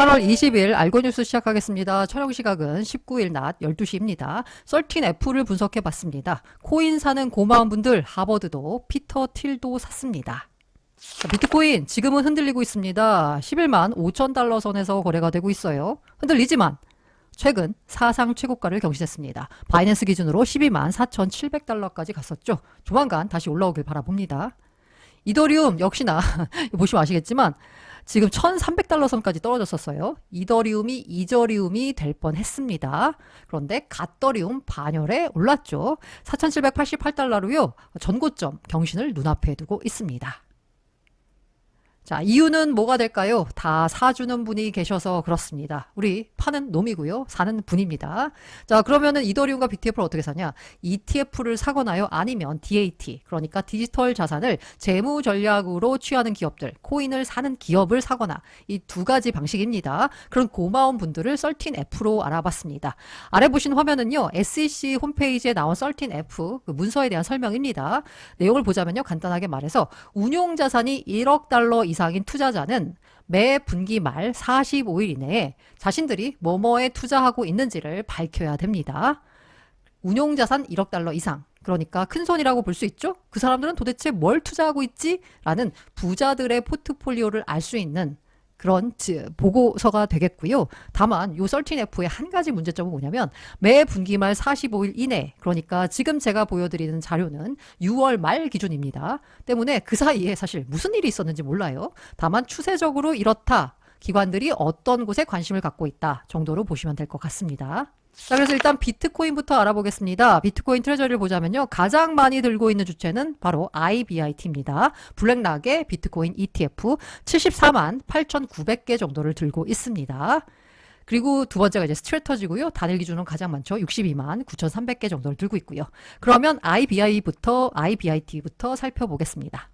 8월 20일 알고뉴스 시작하겠습니다. 촬영 시각은 19일 낮 12시입니다. 썰틴F를 분석해 봤습니다. 코인 사는 고마운 분들 하버드도 피터 틸도 샀습니다. 자, 비트코인 지금은 흔들리고 있습니다. 11만 5천 달러 선에서 거래가 되고 있어요. 흔들리지만 최근 사상 최고가를 경신했습니다. 바이낸스 기준으로 12만 4,700달러까지 갔었죠. 조만간 다시 올라오길 바라봅니다. 이더리움 역시나 보시면 아시겠지만 지금 1,300달러 선까지 떨어졌었어요. 이더리움이 이저리움이 될 뻔했습니다. 그런데 갓더리움 반열에 올랐죠. 4,788달러로요. 전고점 경신을 눈앞에 두고 있습니다. 자, 이유는 뭐가 될까요? 다 사주는 분이 계셔서 그렇습니다. 우리 파는 놈이고요. 사는 분입니다. 자, 그러면은 이더리움과 BTF를 어떻게 사냐? ETF를 사거나요? 아니면 DAT, 그러니까 디지털 자산을 재무 전략으로 취하는 기업들, 코인을 사는 기업을 사거나 이 두 가지 방식입니다. 그런 고마운 분들을 썰틴 F로 알아봤습니다. 아래 보신 화면은요, SEC 홈페이지에 나온 썰틴 F 그 문서에 대한 설명입니다. 내용을 보자면요, 간단하게 말해서 운용 자산이 1억 달러 이상 인 투자자는 매 분기 말 45일 이내에 자신들이 뭐뭐에 투자하고 있는지를 밝혀야 됩니다. 운용 자산 1억 달러 이상. 그러니까 큰 손이라고 볼 수 있죠? 그 사람들은 도대체 뭘 투자하고 있지? 라는 부자들의 포트폴리오를 알 수 있는 그런 지- 보고서가 되겠고요. 다만 요 썰틴F의 한 가지 문제점은 뭐냐면 매 분기 말 45일 이내 그러니까 지금 제가 보여드리는 자료는 6월 말 기준입니다. 때문에 그 사이에 사실 무슨 일이 있었는지 몰라요. 다만 추세적으로 이렇다. 기관들이 어떤 곳에 관심을 갖고 있다 정도로 보시면 될 것 같습니다. 자, 그래서 일단 비트코인부터 알아보겠습니다. 비트코인 트레저리를 보자면요. 가장 많이 들고 있는 주체는 바로 IBIT입니다. 블랙락의 비트코인 ETF 74만 8,900개 정도를 들고 있습니다. 그리고 두 번째가 이제 스트레터지고요. 단일 기준으로 가장 많죠. 62만 9,300개 정도를 들고 있고요. 그러면 IBI부터 IBIT부터 살펴보겠습니다.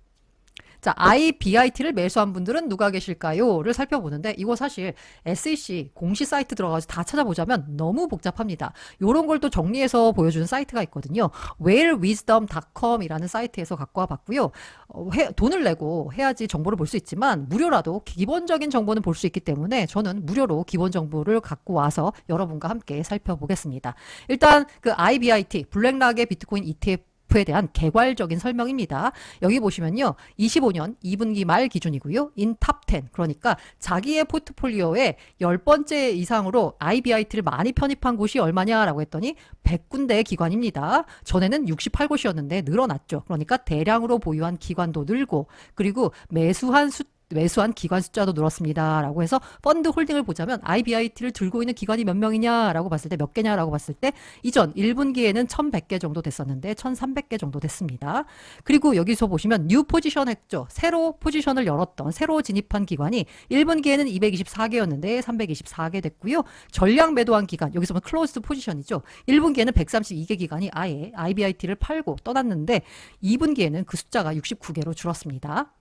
자, IBIT를 매수한 분들은 누가 계실까요?를 살펴보는데 이거 사실 SEC 공시 사이트 들어가서 다 찾아보자면 너무 복잡합니다. 요런 걸 또 정리해서 보여주는 사이트가 있거든요. whalewisdom.com이라는 사이트에서 갖고 와봤고요. 어, 해- 돈을 내고 해야지 정보를 볼 수 있지만 무료라도 기본적인 정보는 볼 수 있기 때문에 저는 무료로 기본 정보를 갖고 와서 여러분과 함께 살펴보겠습니다. 일단 그 IBIT 블랙락의 비트코인 ETF 에 대한 개괄적인 설명입니다. 여기 보시면요. 25년 2분기 말 기준이고요. 인탑 10. 그러니까 자기의 포트폴리오에 10번째 이상으로 IBIT를 많이 편입한 곳이 얼마냐라고 했더니 100군데의 기관입니다. 전에는 68곳이었는데 늘어났죠. 그러니까 대량으로 보유한 기관도 늘고 그리고 매수한 수 매수한 기관 숫자도 늘었습니다. 라고 해서 펀드 홀딩을 보자면 IBIT를 들고 있는 기관이 몇 명이냐라고 봤을 때 몇 개냐라고 봤을 때 이전 1분기에는 1100개 정도 됐었는데 1300개 정도 됐습니다. 그리고 여기서 보시면 뉴 포지션 했죠. 새로 포지션을 열었던 새로 진입한 기관이 1분기에는 224개였는데 324개 됐고요. 전량 매도한 기간 여기서 보면 클로즈드 포지션이죠. 1분기에는 132개 기관이 아예 IBIT를 팔고 떠났는데 2분기에는 그 숫자가 69개로 줄었습니다.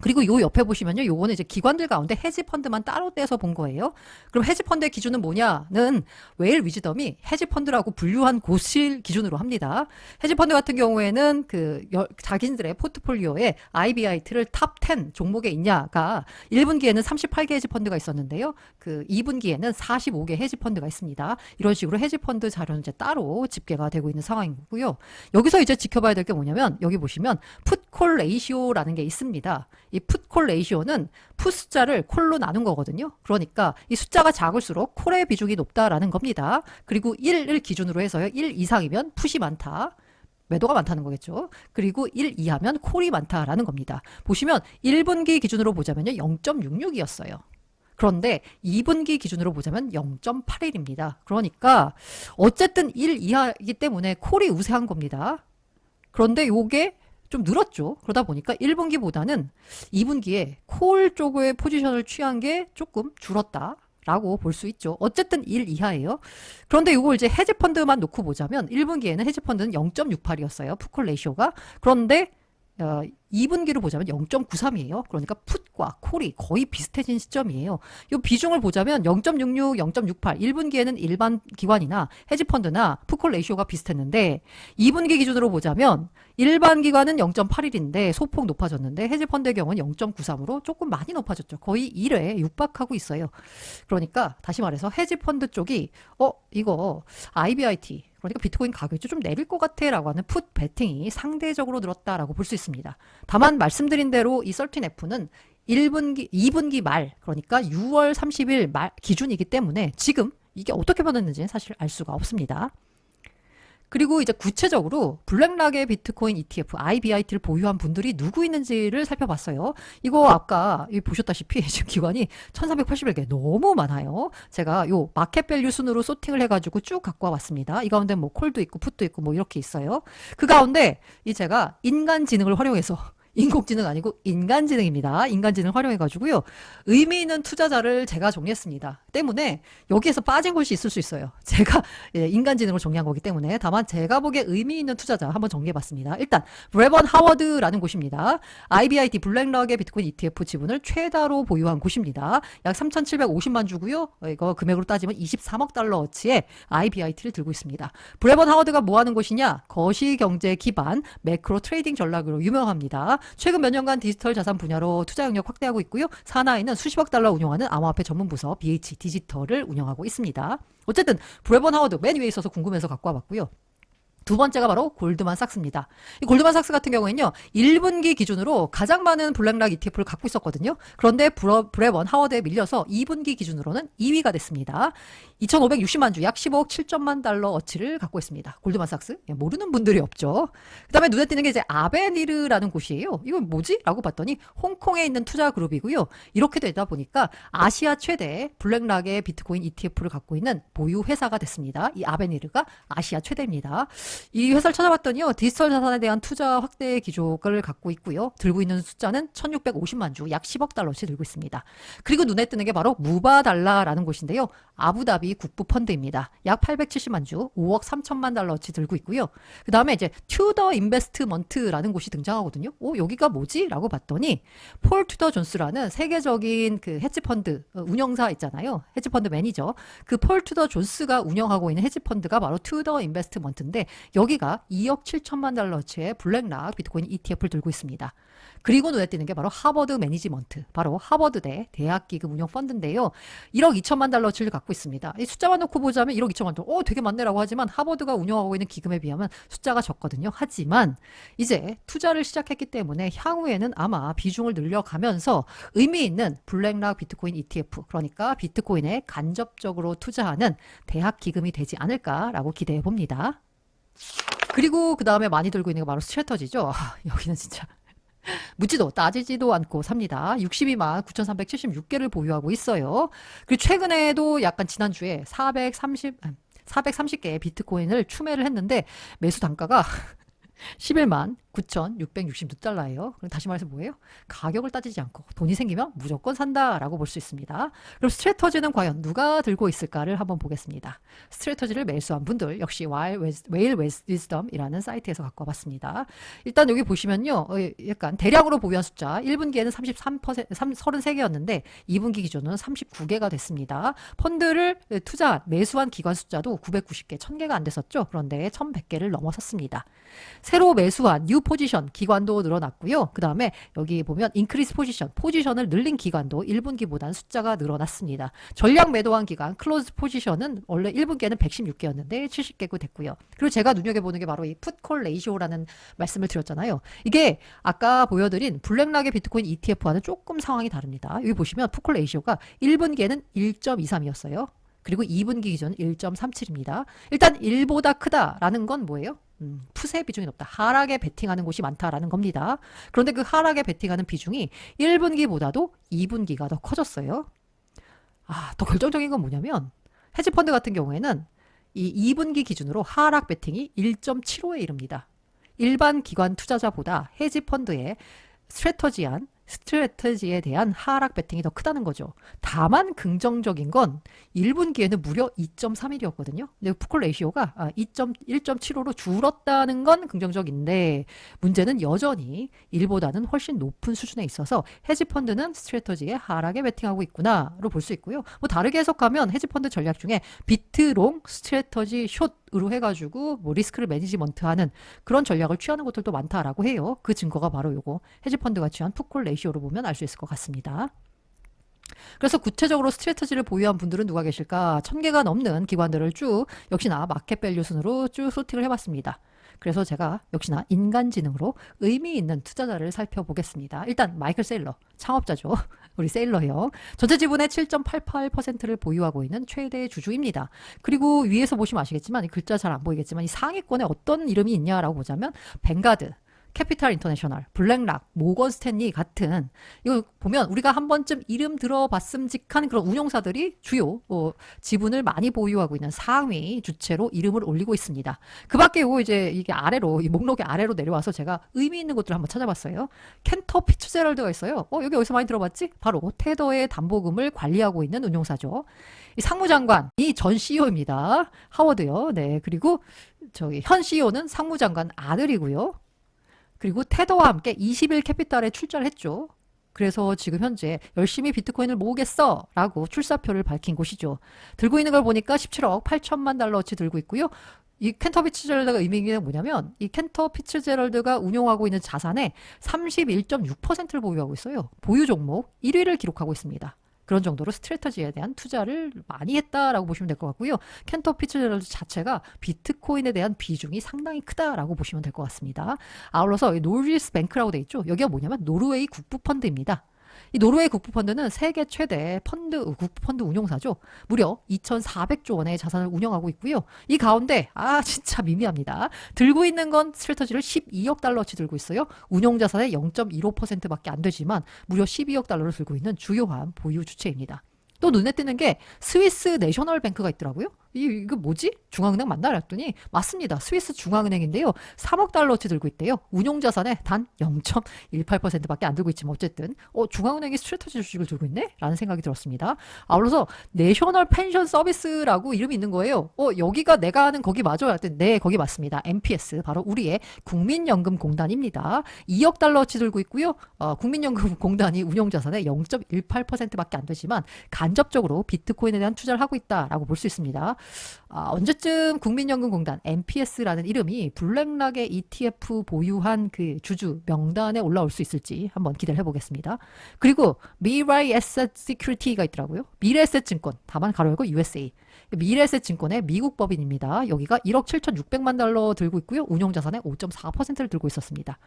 그리고 요 옆에 보시면요. 요거는 이제 기관들 가운데 헤지 펀드만 따로 떼서 본 거예요. 그럼 헤지 펀드의 기준은 뭐냐는 웨일 위즈덤이 헤지 펀드라고 분류한 곳을 기준으로 합니다. 헤지 펀드 같은 경우에는 그 여- 자기들의 포트폴리오에 IBIT를 탑 10 종목에 있냐가 1분기에는 38개 헤지 펀드가 있었는데요. 그 2분기에는 45개 헤지 펀드가 있습니다. 이런 식으로 헤지 펀드 자료는 이제 따로 집계가 되고 있는 상황인 거고요. 여기서 이제 지켜봐야 될 게 뭐냐면 여기 보시면 풋콜 레이시오라는 게 있습니다. 이 풋콜 레이시오는 풋 숫자를 콜로 나눈 거거든요. 그러니까 이 숫자가 작을수록 콜의 비중이 높다라는 겁니다. 그리고 1을 기준으로 해서요. 1 이상이면 풋이 많다. 매도가 많다는 거겠죠. 그리고 1 이하면 콜이 많다라는 겁니다. 보시면 1분기 기준으로 보자면요. 0.66이었어요. 그런데 2분기 기준으로 보자면 0.81입니다. 그러니까 어쨌든 1 이하이기 때문에 콜이 우세한 겁니다. 그런데 요게 좀 늘었죠. 그러다 보니까 1분기보다는 2분기에 콜 쪽의 포지션을 취한 게 조금 줄었다. 라고 볼 수 있죠. 어쨌든 1 이하예요. 그런데 이걸 이제 헤지 펀드만 놓고 보자면 1분기에는 헤지 펀드는 0.68이었어요. 푸콜 레이쇼가. 그런데 어, 2분기로 보자면 0.93이에요. 그러니까 풋과 콜이 거의 비슷해진 시점이에요. 이 비중을 보자면 0.66, 0.68, 1분기에는 일반 기관이나 헤지펀드나 풋콜 레이쇼가 비슷했는데 2분기 기준으로 보자면 일반 기관은 0.81인데 소폭 높아졌는데 헤지펀드의 경우는 0.93으로 조금 많이 높아졌죠. 거의 1에 육박하고 있어요. 그러니까 다시 말해서 헤지펀드 쪽이 어 이거 IBIT 그러니까 비트코인 가격이 좀 내릴 것 같아라고 하는 풋 베팅이 상대적으로 늘었다라고 볼 수 있습니다. 다만 말씀드린 대로 이 13F는 1분기, 2분기 말 그러니까 6월 30일 말 기준이기 때문에 지금 이게 어떻게 변했는지는 사실 알 수가 없습니다. 그리고 이제 구체적으로 블랙락의 비트코인 ETF IBIT를 보유한 분들이 누구 있는지를 살펴봤어요. 이거 아까 보셨다시피 지금 기관이 1381개 너무 많아요. 제가 요 마켓 밸류 순으로 소팅을 해가지고 쭉 갖고 와봤습니다. 이 가운데 뭐 콜도 있고 풋도 있고 뭐 이렇게 있어요. 그 가운데 이 제가 인간지능을 활용해서 인공지능 아니고 인간지능입니다. 인간지능 활용해가지고요. 의미 있는 투자자를 제가 정리했습니다. 때문에 여기에서 빠진 곳이 있을 수 있어요. 제가 예, 인간지능을 정리한 거기 때문에 다만 제가 보기에 의미 있는 투자자 한번 정리해봤습니다. 일단 브레번 하워드라는 곳입니다. IBIT 블랙락의 비트코인 ETF 지분을 최다로 보유한 곳입니다. 약 3,750만 주고요. 어, 이거 금액으로 따지면 23억 달러어치의 IBIT를 들고 있습니다. 브레번 하워드가 뭐 하는 곳이냐? 거시경제 기반 매크로 트레이딩 전략으로 유명합니다. 최근 몇 년간 디지털 자산 분야로 투자 영역 확대하고 있고요. 산하에는 수십억 달러 운용하는 암호화폐 전문 부서 BH 디지털을 운영하고 있습니다. 어쨌든 브레번 하워드 맨 위에 있어서 궁금해서 갖고 와봤고요. 두 번째가 바로 골드만삭스입니다. 이 골드만삭스 같은 경우에는요, 1분기 기준으로 가장 많은 블랙락 ETF를 갖고 있었거든요. 그런데 브러, 브레번 하워드에 밀려서 2분기 기준으로는 2위가 됐습니다. 2,560만 주, 약 10억 7천만 달러 어치를 갖고 있습니다. 골드만삭스? 예, 모르는 분들이 없죠. 그 다음에 눈에 띄는 게 이제 아베니르라는 곳이에요. 이건 뭐지? 라고 봤더니 홍콩에 있는 투자 그룹이고요. 이렇게 되다 보니까 아시아 최대 블랙락의 비트코인 ETF를 갖고 있는 보유 회사가 됐습니다. 이 아베니르가 아시아 최대입니다. 이 회사를 찾아봤더니요. 디지털 자산에 대한 투자 확대 기조를 갖고 있고요. 들고 있는 숫자는 1650만 주, 약 10억 달러씩 들고 있습니다. 그리고 눈에 뜨는 게 바로 무바달라라는 곳인데요. 아부다비 국부 펀드입니다. 약 870만 주, 5억 3천만 달러치 들고 있고요. 그 다음에 이제 튜더 인베스트먼트라는 곳이 등장하거든요. 오, 여기가 뭐지? 라고 봤더니 폴 튜더 존스라는 세계적인 그 헤지펀드 어, 운영사 있잖아요. 헤지펀드 매니저. 그 폴 튜더 존스가 운영하고 있는 헤지펀드가 바로 튜더 인베스트먼트인데 여기가 2억 7천만 달러치의 블랙락 비트코인 ETF를 들고 있습니다. 그리고 눈에 띄는 게 바로 하버드 매니지먼트, 바로 하버드대 대학기금 운영 펀드인데요. 1억 2천만 달러치를 갖고 있습니다. 이 숫자만 놓고 보자면 1억 2천만 달러, 오, 되게 많네라고 하지만 하버드가 운영하고 있는 기금에 비하면 숫자가 적거든요. 하지만 이제 투자를 시작했기 때문에 향후에는 아마 비중을 늘려가면서 의미 있는 블랙락 비트코인 ETF, 그러니까 비트코인에 간접적으로 투자하는 대학 기금이 되지 않을까라고 기대해 봅니다. 그리고 그 다음에 많이 들고 있는 게 바로 스트레터지죠. 아, 여기는 진짜 묻지도 따지지도 않고 삽니다. 62만 9,376개를 보유하고 있어요. 그리고 최근에도 약간 지난주에 430, 430개의 비트코인을 추매를 했는데 매수 단가가 11만 9,666달러예요. 그럼 다시 말해서 뭐예요? 가격을 따지지 않고 돈이 생기면 무조건 산다라고 볼 수 있습니다. 그럼 스트레터지는 과연 누가 들고 있을까를 한번 보겠습니다. 스트레터지를 매수한 분들 역시 웨일 웨스덤이라는 사이트에서 갖고 와봤습니다. 일단 여기 보시면요. 어, 약간 대량으로 보유한 숫자 1분기에는 33% 33개였는데 2분기 기준은 39개가 됐습니다. 펀드를 투자 매수한 기관 숫자도 990개, 1000개가 안 됐었죠. 그런데 1100개를 넘어섰습니다. 새로 매수한 뉴 포지션 기관도 늘어났고요. 그 다음에 여기 보면 인크리스 포지션 포지션을 늘린 기관도 1분기보다는 숫자가 늘어났습니다. 전량 매도한 기간 클로즈 포지션은 원래 1분기에는 116개였는데 70개고 됐고요. 그리고 제가 눈여겨보는 게 바로 이 풋콜 레이쇼라는 말씀을 드렸잖아요. 이게 아까 보여드린 블랙락의 비트코인 ETF와는 조금 상황이 다릅니다. 여기 보시면 풋콜 레이쇼가 1분기에는 1.23이었어요. 그리고 2분기 기준 1.37입니다. 일단 1보다 크다라는 건 뭐예요? 음, 푸세 비중이 높다. 하락에 베팅하는 곳이 많다라는 겁니다. 그런데 그 하락에 베팅하는 비중이 1분기보다도 2분기가 더 커졌어요. 아, 더 결정적인 건 뭐냐면 헤지펀드 같은 경우에는 이 2분기 기준으로 하락 베팅이 1.75에 이릅니다. 일반 기관 투자자보다 헤지펀드의 스트레터지한 스트레테지에 대한 하락 베팅이 더 크다는 거죠. 다만 긍정적인 건 1분기에는 무려 2.31이었거든요. 근데 푸콜 레이시오가 2.1.75로 줄었다는 건 긍정적인데 문제는 여전히 1보다는 훨씬 높은 수준에 있어서 헤지펀드는 스트레터지에 하락에 베팅하고 있구나로 볼 수 있고요. 뭐 다르게 해석하면 헤지펀드 전략 중에 비트롱 스트레터지 숏 으로 해가지고 뭐 리스크를 매니지먼트하는 그런 전략을 취하는 곳들도 많다라고 해요. 그 증거가 바로 요거 헤지펀드가 취한 푸콜 레이시오로 보면 알 수 있을 것 같습니다. 그래서 구체적으로 스트레터지를 보유한 분들은 누가 계실까? 천 개가 넘는 기관들을 쭉 역시나 마켓 밸류 순으로 쭉 소팅을 해봤습니다. 그래서 제가 역시나 인간지능으로 의미 있는 투자자를 살펴보겠습니다. 일단 마이클 세일러, 창업자죠. 우리 세일러요. 전체 지분의 7.88%를 보유하고 있는 최대 주주입니다. 그리고 위에서 보시면 아시겠지만 이 글자 잘 안 보이겠지만 이 상위권에 어떤 이름이 있냐라고 보자면 뱅가드, 캐피탈 인터내셔널, 블랙락, 모건 스탠리 같은 이거 보면 우리가 한 번쯤 이름 들어봤음직한 그런 운용사들이 주요 어, 지분을 많이 보유하고 있는 상위 주체로 이름을 올리고 있습니다. 그밖에 요 이제 이게 아래로 이 목록의 아래로 내려와서 제가 의미 있는 것들을 한번 찾아봤어요. 켄터 피츠제럴드가 있어요. 어 여기 어디서 많이 들어봤지? 바로 테더의 담보금을 관리하고 있는 운용사죠. 이 상무장관 이 전 CEO입니다. 하워드요. 네 그리고 저기 현 CEO는 상무장관 아들이고요. 그리고 테더와 함께 20일 캐피탈에 출자를 했죠. 그래서 지금 현재 열심히 비트코인을 모으겠어 라고 출사표를 밝힌 곳이죠. 들고 있는 걸 보니까 17억 8천만 달러어치 들고 있고요. 이 켄터 피츠제럴드가 의미하는 게 뭐냐면 이 켄터 피츠제럴드가 운용하고 있는 자산의 31.6%를 보유하고 있어요. 보유 종목 1위를 기록하고 있습니다. 그런 정도로 스트레터지에 대한 투자를 많이 했다라고 보시면 될 것 같고요. 켄터 피츠제럴드 자체가 비트코인에 대한 비중이 상당히 크다라고 보시면 될 것 같습니다. 아울러서 노리스 뱅크라고 돼 있죠. 여기가 뭐냐면 노르웨이 국부 펀드입니다. 이 노르웨이 국부펀드는 세계 최대 펀드 국부펀드 운용사죠. 무려 2,400조 원의 자산을 운영하고 있고요. 이 가운데 아 진짜 미미합니다. 들고 있는 건 스트레터지를 12억 달러치 들고 있어요. 운용 자산의 0.15%밖에 안 되지만 무려 12억 달러를 들고 있는 주요한 보유 주체입니다. 또 눈에 띄는 게 스위스 내셔널 뱅크가 있더라고요. 이, 이거 뭐지? 중앙은행 맞나? 그랬더니 맞습니다. 스위스 중앙은행인데요. 3억 달러치 들고 있대요. 운용 자산의 단 0.18%밖에 안 들고 있지만 어쨌든 어, 중앙은행이 스트레터지 주식을 들고 있네? 라는 생각이 들었습니다. 아울러서 내셔널 펜션 서비스라고 이름이 있는 거예요. 어, 여기가 내가 아는 거기 맞아요? 그랬더니 네, 거기 맞습니다. MPS 바로 우리의 국민연금공단입니다. 2억 달러치 들고 있고요. 어, 국민연금공단이 운용 자산의 0.18%밖에 안 되지만 간접적으로 비트코인에 대한 투자를 하고 있다라고 볼 수 있습니다. 아, 언제쯤 국민연금공단 MPS라는 이름이 블랙락의 ETF 보유한 그 주주 명단에 올라올 수 있을지 한번 기대를 해보겠습니다. 그리고 미라이 에셋 시큐리티가 있더라고요. 미래 에셋 증권, 다만 가로 열고 USA. 미래에셋 증권의 미국 법인입니다. 여기가 1억 7,600만 달러 들고 있고요. 운용 자산의 5.4%를 들고 있었습니다.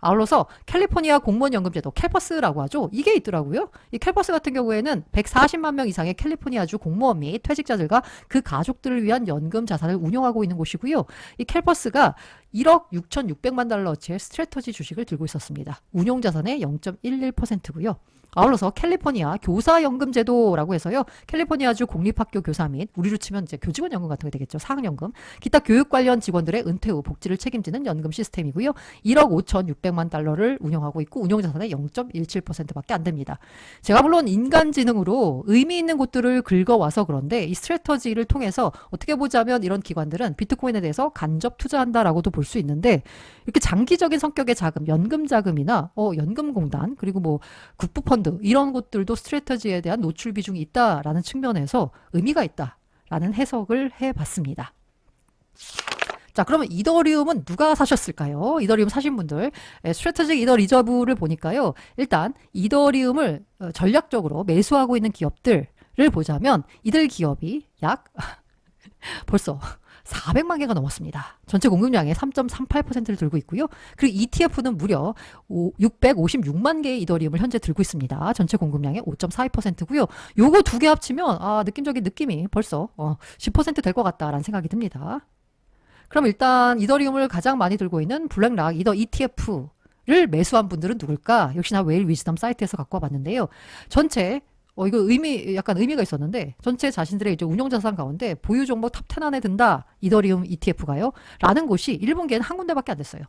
아울러서 캘리포니아 공무원 연금제도 캘퍼스라고 하죠. 이게 있더라고요. 이 캘퍼스 같은 경우에는 140만 명 이상의 캘리포니아주 공무원 및 퇴직자들과 그 가족들을 위한 연금 자산을 운용하고 있는 곳이고요. 이 캘퍼스가 1억 6,600만 달러어치의 스트레터지 주식을 들고 있었습니다. 운용 자산의 0.11%고요. 아울러서 캘리포니아 교사연금제도라고 해서요. 캘리포니아주 공립학교 교사 및 우리로 치면 이제 교직원 연금 같은 게 되겠죠. 사학연금. 기타 교육 관련 직원들의 은퇴 후 복지를 책임지는 연금 시스템이고요. 1억 5,600만 달러를 운영하고 있고 운용 자산의 0.17%밖에 안 됩니다. 제가 물론 인간지능으로 의미 있는 곳들을 긁어와서 그런데 이 스트레터지를 통해서 어떻게 보자면 이런 기관들은 비트코인에 대해서 간접 투자한다라고도 볼수 있는데 이렇게 장기적인 성격의 자금, 연금 자금이나 어 연금공단 그리고 뭐 국부펀드 이런 곳들도 스트레터지에 대한 노출 비중이 있다라는 측면에서 의미가 있다라는 해석을 해봤습니다. 자, 그러면 이더리움은 누가 사셨을까요? 이더리움 사신 분들. 에, 스트래테직 이더 리저브를 보니까요. 일단 이더리움을 어, 전략적으로 매수하고 있는 기업들을 보자면 이들 기업이 약 벌써 400만 개가 넘었습니다. 전체 공급량의 3.38%를 들고 있고요. 그리고 ETF는 무려 656만 개의 이더리움을 현재 들고 있습니다. 전체 공급량의 5.42%고요. 요거 두 개 합치면 아, 느낌적인 느낌이 벌써 어, 10%될 것 같다라는 생각이 듭니다. 그럼 일단 이더리움을 가장 많이 들고 있는 블랙락 이더 ETF를 매수한 분들은 누굴까? 역시나 웨일 위즈덤 사이트에서 갖고 와봤는데요. 전체 어 이거 의미 약간 의미가 있었는데 전체 자신들의 이제 운용 자산 가운데 보유 종목 탑 10 안에 든다 이더리움 ETF가요. 라는 곳이 1분기에는 한 군데밖에 안 됐어요.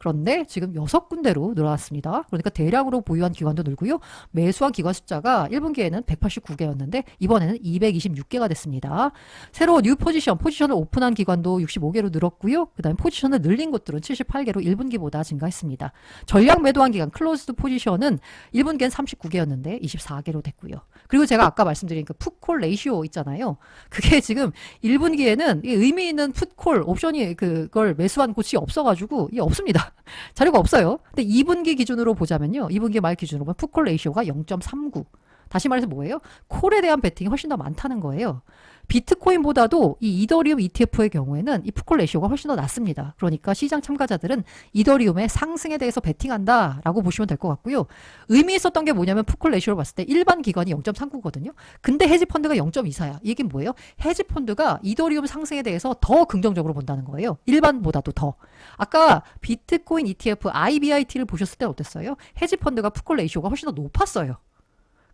그런데 지금 여섯 군데로 늘어났습니다. 그러니까 대량으로 보유한 기관도 늘고요. 매수한 기관 숫자가 1분기에는 189개였는데 이번에는 226개가 됐습니다. 새로 뉴 포지션, 포지션을 오픈한 기관도 65개로 늘었고요. 그 다음에 포지션을 늘린 곳들은 78개로 1분기보다 증가했습니다. 전량 매도한 기간 클로즈드 포지션은 1분기엔 39개였는데 24개로 됐고요. 그리고 제가 아까 말씀드린 그 풋콜 레이시오 있잖아요. 그게 지금 1분기에는 의미 있는 풋콜 옵션이 그걸 매수한 곳이 없어가지고 이게 없습니다. 자료가 없어요. 근데 2분기 기준으로 보자면요. 2분기 말 기준으로 보면 풋콜 레이시오가 0.39. 다시 말해서 뭐예요? 콜에 대한 베팅이 훨씬 더 많다는 거예요. 비트코인보다도 이 이더리움 ETF의 경우에는 이 풋콜 레시오가 훨씬 더 낮습니다. 그러니까 시장 참가자들은 이더리움의 상승에 대해서 베팅한다라고 보시면 될 것 같고요. 의미 있었던 게 뭐냐면 풋콜 레시오를 봤을 때 일반 기관이 0.39거든요. 근데 헤지 펀드가 0.24야. 이게 뭐예요? 헤지 펀드가 이더리움 상승에 대해서 더 긍정적으로 본다는 거예요. 일반보다도 더. 아까 비트코인 ETF IBIT를 보셨을 때 어땠어요? 헤지 펀드가 풋콜 레시오가 훨씬 더 높았어요.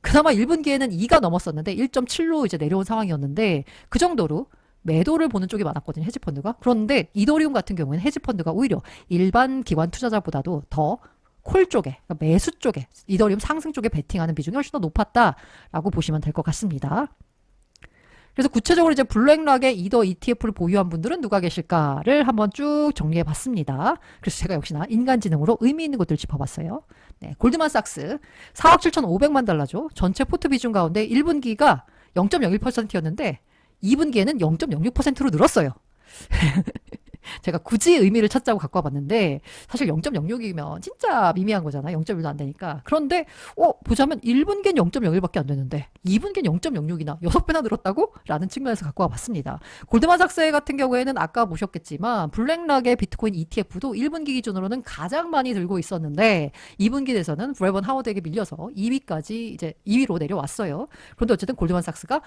그나마 1분기에는 2가 넘었었는데 1.7로 이제 내려온 상황이었는데 그 정도로 매도를 보는 쪽이 많았거든요. 헤지펀드가. 그런데 이더리움 같은 경우에는 헤지펀드가 오히려 일반 기관 투자자보다도 더 콜 쪽에, 그러니까 매수 쪽에, 이더리움 상승 쪽에 베팅하는 비중이 훨씬 더 높았다라고 보시면 될 것 같습니다. 그래서 구체적으로 이제 블랙락의 이더 ETF를 보유한 분들은 누가 계실까를 한번 쭉 정리해 봤습니다. 그래서 제가 역시나 인간지능으로 의미 있는 것들을 짚어봤어요. 네, 골드만삭스 4억 7,500만 달러죠. 전체 포트 비중 가운데 1분기가 0.01%였는데 2분기에는 0.06%로 늘었어요. 제가 굳이 의미를 찾자고 갖고 와봤는데 사실 0.06이면 진짜 미미한 거잖아요. 0.1도 안 되니까. 그런데 어 보자면 1분기엔 0.01밖에 안 되는데 2분기엔 0.06이나 6배나 늘었다고? 라는 측면에서 갖고 와봤습니다. 골드만 삭스 같은 경우에는 아까 보셨겠지만 블랙락의 비트코인 ETF도 1분기 기준으로는 가장 많이 들고 있었는데 2분기 에서는 브레번 하워드에게 밀려서 2위까지 이제 2위로 내려왔어요. 그런데 어쨌든 골드만삭스가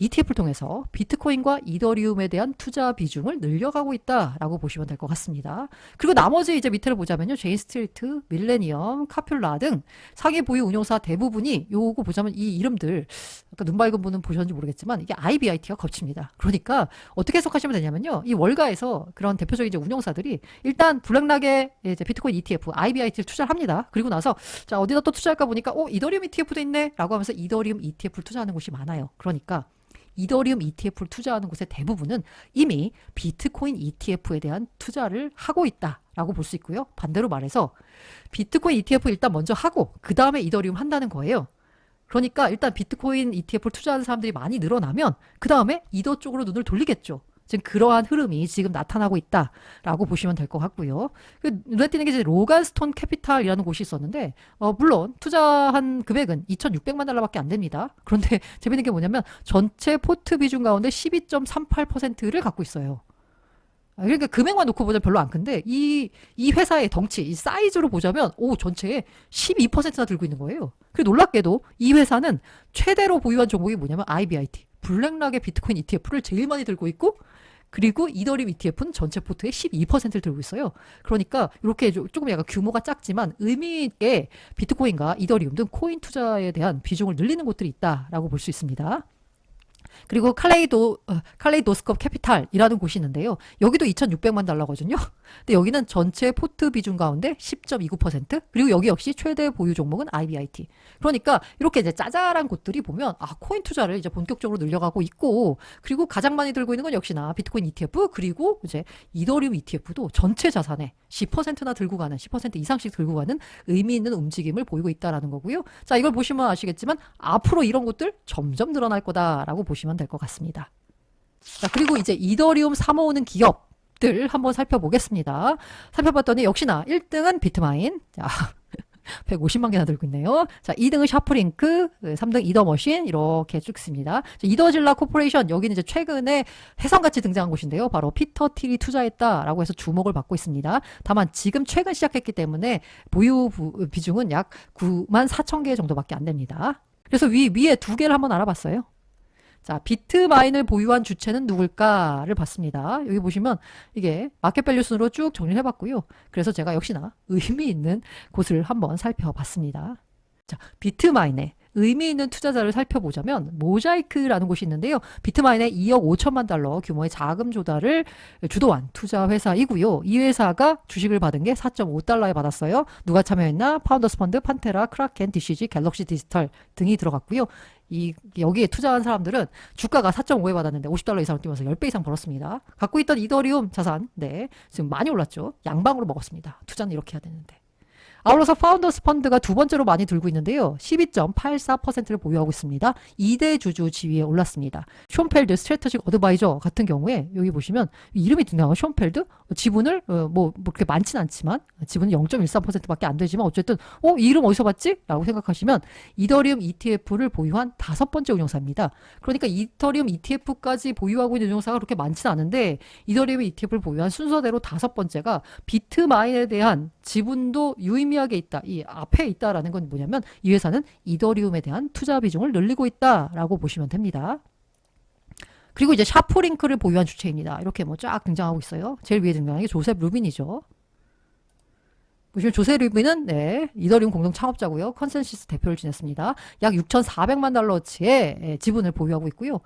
ETF를 통해서 비트코인과 이더리움에 대한 투자 비중을 늘려가고 있다라고 보시면 될 것 같습니다. 그리고 나머지 이제 밑에를 보자면요. 제인 스트리트, 밀레니엄, 카퓰라 등 상위 보유 운용사 대부분이 요거 보자면 이 이름들 아까 눈 밝은 분은 보셨는지 모르겠지만 이게 IBIT가 겹칩니다. 그러니까 어떻게 해석하시면 되냐면요. 이 월가에서 그런 대표적인 이제 운용사들이 일단 블랙락의 이제 비트코인 ETF, IBIT를 투자를 합니다. 그리고 나서 자 어디다 또 투자할까 보니까 어 이더리움 ETF도 있네라고 하면서 이더리움 ETF를 투자하는 곳이 많아요. 그러니까 이더리움 ETF를 투자하는 곳의 대부분은 이미 비트코인 ETF에 대한 투자를 하고 있다 라고 볼 수 있고요. 반대로 말해서 비트코인 ETF 일단 먼저 하고 그 다음에 이더리움 한다는 거예요. 그러니까 일단 비트코인 ETF를 투자하는 사람들이 많이 늘어나면 그 다음에 이더 쪽으로 눈을 돌리겠죠. 지금 그러한 흐름이 지금 나타나고 있다라고 보시면 될 것 같고요. 그 눈에 띄는 게 이제 로간스톤 캐피탈이라는 곳이 있었는데 어, 물론 투자한 금액은 2,600만 달러밖에 안 됩니다. 그런데 재밌는 게 뭐냐면 전체 포트 비중 가운데 12.38%를 갖고 있어요. 아, 그러니까 금액만 놓고 보자면 별로 안 큰데 이, 이 회사의 덩치, 이 사이즈로 보자면 오 전체에 12%나 들고 있는 거예요. 그리고 놀랍게도 이 회사는 최대로 보유한 종목이 뭐냐면 IBIT, 블랙락의 비트코인 ETF를 제일 많이 들고 있고 그리고 이더리움 ETF는 전체 포트의 12%를 들고 있어요. 그러니까 이렇게 조금 약간 규모가 작지만 의미 있게 비트코인과 이더리움 등 코인 투자에 대한 비중을 늘리는 곳들이 있다라고 볼 수 있습니다. 그리고 칼레이도 어, 칼레이도스컵 캐피탈이라는 곳이 있는데요. 여기도 2,600만 달러거든요. 근데 여기는 전체 포트 비중 가운데 10.29% 그리고 여기 역시 최대 보유 종목은 IBIT. 그러니까 이렇게 이제 짜잘한 곳들이 보면 아 코인 투자를 이제 본격적으로 늘려가고 있고 그리고 가장 많이 들고 있는 건 역시나 비트코인 ETF 그리고 이제 이더리움 ETF도 전체 자산의 10%나 들고 가는 10% 이상씩 들고 가는 의미 있는 움직임을 보이고 있다라는 거고요. 자 이걸 보시면 아시겠지만 앞으로 이런 곳들 점점 늘어날 거다라고 보시면 될 것 같습니다. 자 그리고 이제 이더리움 사모으는 기업 들 한번 살펴보겠습니다. 살펴봤더니 역시나 1등은 비트마인. 자, 150만 개나 들고 있네요. 자, 2등은 샤프링크, 3등 이더머신 이렇게 쭉 있습니다. 이더질라 코퍼레이션 여기는 이제 최근에 해성같이 등장한 곳인데요. 바로 피터 틸이 투자했다라고 해서 주목을 받고 있습니다. 다만 지금 최근 시작했기 때문에 보유 비중은 약 9만 4천 개 정도밖에 안 됩니다. 그래서 위 위에 두 개를 한번 알아봤어요. 자, 비트마인을 보유한 주체는 누굴까를 봤습니다. 여기 보시면 이게 마켓밸류 순으로 쭉 정리를 해봤고요. 그래서 제가 역시나 의미 있는 곳을 한번 살펴봤습니다. 자, 비트마인의 의미 있는 투자자를 살펴보자면 모자이크라는 곳이 있는데요. 비트마인의 2억 5천만 달러 규모의 자금 조달을 주도한 투자 회사이고요. 이 회사가 주식을 받은 게 4.5달러에 받았어요. 누가 참여했나? 파운더스 펀드, 판테라, 크라켄, DCG, 갤럭시 디지털 등이 들어갔고요. 이 여기에 투자한 사람들은 주가가 4.5에 받았는데 50달러 이상을 뛰면서 10배 이상 벌었습니다. 갖고 있던 이더리움 자산, 네, 지금 많이 올랐죠. 양방으로 먹었습니다. 투자는 이렇게 해야 되는데. 아울러서 파운더스 펀드가 두 번째로 많이 들고 있는데요. 12.84%를 보유하고 있습니다. 2대 주주 지위에 올랐습니다. 숀펠드 스트래터직 어드바이저 같은 경우에 여기 보시면 이름이 등장하고 숀펠드 지분을 어, 뭐, 뭐 그렇게 많진 않지만 지분은 0.13%밖에 안 되지만 어쨌든 어, 이 이름 어디서 봤지? 라고 생각하시면 이더리움 ETF를 보유한 다섯 번째 운용사입니다. 그러니까 이더리움 ETF까지 보유하고 있는 운용사가 그렇게 많지는 않은데 이더리움 ETF를 보유한 순서대로 다섯 번째가 비트마인에 대한 지분도 유 의미하게 있다. 이 앞에 있다라는 건 뭐냐면 이 회사는 이더리움에 대한 투자 비중을 늘리고 있다라고 보시면 됩니다. 그리고 이제 샤프링크를 보유한 주체입니다. 이렇게 뭐 쫙 등장하고 있어요. 제일 위에 등장하는 게 조셉 루빈이죠. 보시면 조셉 루빈은 네, 이더리움 공동 창업자고요. 컨센시스 대표를 지냈습니다. 약 6,400만 달러치의 예, 지분을 보유하고 있고요.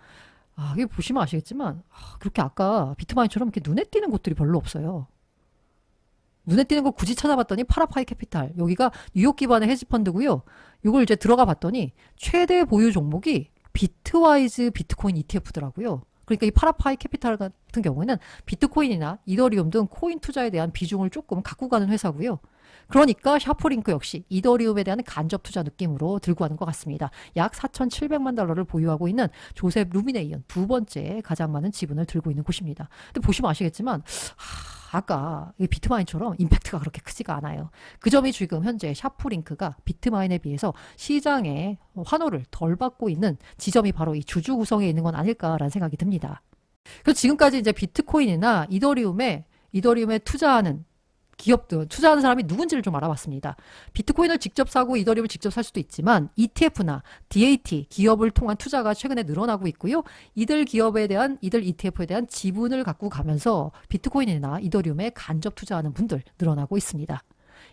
아, 이게 보시면 아시겠지만 아, 그렇게 아까 비트마인처럼 이렇게 눈에 띄는 곳들이 별로 없어요. 눈에 띄는 걸 굳이 찾아봤더니 파라파이 캐피탈 여기가 뉴욕 기반의 헤지펀드고요. 이걸 이제 들어가 봤더니 최대 보유 종목이 비트와이즈 비트코인 ETF더라고요. 그러니까 이 파라파이 캐피탈 같은 경우에는 비트코인이나 이더리움 등 코인 투자에 대한 비중을 조금 갖고 가는 회사고요. 그러니까 샤프링크 역시 이더리움에 대한 간접 투자 느낌으로 들고 가는 것 같습니다. 약 4,700만 달러를 보유하고 있는 조셉 이은 두 번째 가장 많은 지분을 들고 있는 곳입니다. 근데 보시면 아시겠지만 하, 아까 이 비트마인처럼 임팩트가 그렇게 크지가 않아요. 그 점이 지금 현재 샤프링크가 비트마인에 비해서 시장에 환호를 덜 받고 있는 지점이 바로 이 주주 구성에 있는 건 아닐까라는 생각이 듭니다. 그래서 지금까지 이제 비트코인이나 이더리움에 이더리움에 투자하는 기업들 투자하는 사람이 누군지를 좀 알아봤습니다. 비트코인을 직접 사고 이더리움을 직접 살 수도 있지만 ETF나 DAT 기업을 통한 투자가 최근에 늘어나고 있고요. 이들 기업에 대한 이들 ETF에 대한 지분을 갖고 가면서 비트코인이나 이더리움에 간접 투자하는 분들 늘어나고 있습니다.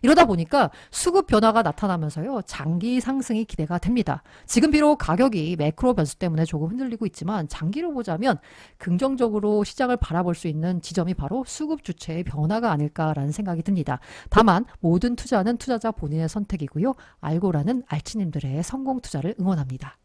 이러다 보니까 수급 변화가 나타나면서요. 장기 상승이 기대가 됩니다. 지금 비록 가격이 매크로 변수 때문에 조금 흔들리고 있지만 장기로 보자면 긍정적으로 시장을 바라볼 수 있는 지점이 바로 수급 주체의 변화가 아닐까라는 생각이 듭니다. 다만 모든 투자는 투자자 본인의 선택이고요. 알고라는 알치님들의 성공 투자를 응원합니다.